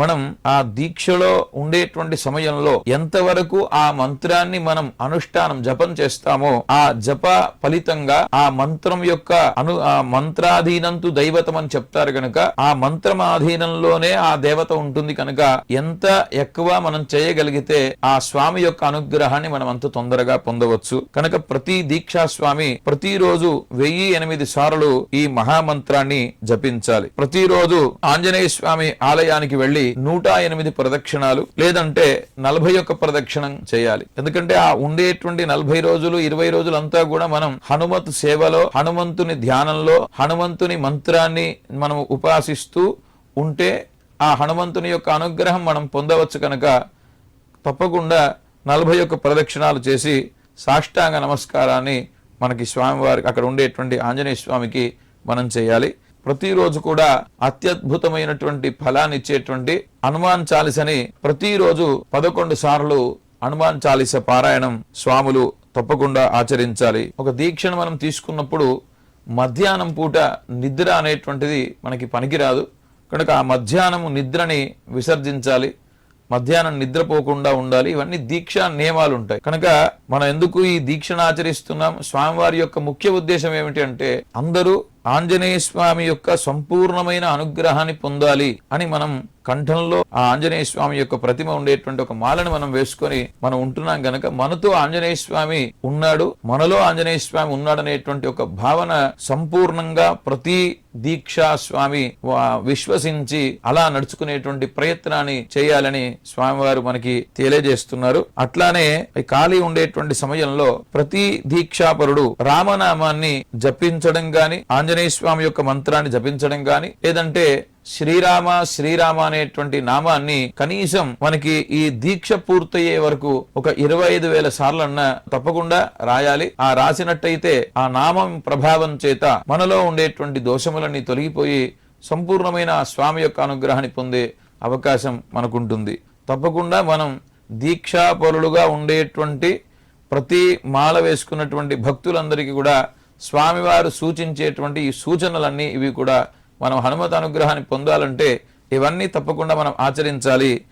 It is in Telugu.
మనం ఆ దీక్షలో ఉండేటువంటి సమయంలో ఎంతవరకు ఆ మంత్రాన్ని మనం అనుష్ఠానం జపం చేస్తామో ఆ జప ఫలితంగా ఆ మంత్రం యొక్క అను ఆ మంత్రాధీనంతు దైవతం అని చెప్తారు కనుక ఆ మంత్రం ఆధీనంలోనే ఆ దేవత ఉంటుంది కనుక ఎంత ఎక్కువ మనం చేయగలిగితే ఆ స్వామి యొక్క అనుగ్రహాన్ని మనం అంత తొందరగా పొందవచ్చు. కనుక ప్రతి దీక్షా స్వామి ప్రతిరోజు వెయ్యి ఎనిమిది సార్లు ఈ మహామంత్రాన్ని జపించాలి. ప్రతిరోజు ఆంజనేయ స్వామి ఆలయానికి వెళ్ళి నూట ఎనిమిది ప్రదక్షిణాలు లేదంటే నలభై ఒక్క ప్రదక్షిణం చేయాలి. ఎందుకంటే ఆ ఉండేటువంటి నలభై రోజులు ఇరవై రోజులంతా కూడా మనం హనుమత్ సేవలో హనుమంతుని ధ్యానంలో హనుమంతుని మంత్రాన్ని మనం ఉపాసిస్తూ ఉంటే ఆ హనుమంతుని యొక్క అనుగ్రహం మనం పొందవచ్చు కనుక తప్పకుండా నలభై ఒక్క ప్రదక్షిణాలు చేసి సాష్టాంగ నమస్కారాన్ని మనకి స్వామివారికి అక్కడ ఉండేటువంటి ఆంజనేయ స్వామికి మనం చేయాలి. ప్రతిరోజు కూడా అత్యద్భుతమైనటువంటి ఫలాన్ని ఇచ్చేటువంటి హనుమాన్ చాలిసని ప్రతిరోజు పదకొండు సార్లు హనుమాన్ చాలీస పారాయణం స్వాములు తప్పకుండా ఆచరించాలి. ఒక దీక్షను మనం తీసుకున్నప్పుడు మధ్యాహ్నం పూట నిద్ర అనేటువంటిది మనకి పనికిరాదు. కనుక ఆ మధ్యాహ్నము నిద్రని విసర్జించాలి. మధ్యాహ్నం నిద్రపోకుండా ఉండాలి. ఇవన్నీ దీక్షా నియమాలు ఉంటాయి కనుక మనం ఎందుకు ఈ దీక్షను ఆచరిస్తున్నాం? స్వామివారి యొక్క ముఖ్య ఉద్దేశం ఏమిటి అంటే అందరూ ఆంజనేయ స్వామి యొక్క సంపూర్ణమైన అనుగ్రహాన్ని పొందాలి అని మనం కంఠంలో ఆ ఆంజనేయ స్వామి యొక్క ప్రతిమ ఉండేటువంటి ఒక మాలను మనం వేసుకొని మనం ఉంటున్నాం గనక మనతో ఆంజనేయ స్వామి ఉన్నాడు మనలో ఆంజనేయ స్వామి ఉన్నాడనేటువంటి ఒక భావన సంపూర్ణంగా ప్రతి దీక్షా స్వామి విశ్వసించి అలా నడుచుకునేటువంటి ప్రయత్నాన్ని చేయాలని స్వామివారు మనకి తెలియజేస్తున్నారు. అట్లానే ఈ ఖాళీ ఉండేటువంటి సమయంలో ప్రతి దీక్షాపరుడు రామనామాన్ని జపించడం గాని ఆంజనేయ స్వామి యొక్క మంత్రాన్ని జపించడం గాని లేదంటే శ్రీరామ శ్రీరామ అనేటువంటి నామాన్ని కనీసం మనకి ఈ దీక్ష పూర్తయ్యే వరకు ఒక ఇరవై ఐదు వేల సార్లన్నా తప్పకుండా రాయాలి. ఆ రాసినట్టయితే ఆ నామం ప్రభావం చేత మనలో ఉండేటువంటి దోషములన్నీ తొలగిపోయి సంపూర్ణమైన స్వామి యొక్క అనుగ్రహాన్ని పొందే అవకాశం మనకుంటుంది. తప్పకుండా మనం దీక్షాపరులుగా ఉండేటువంటి ప్రతి మాల వేసుకున్నటువంటి భక్తులందరికీ కూడా స్వామివారు సూచించేటువంటి ఈ సూచనలన్నీ ఇవి కూడా మనం హనుమత అనుగ్రహాన్ని పొందాలంటే ఇవన్నీ తప్పకుండా మనం ఆచరించాలి.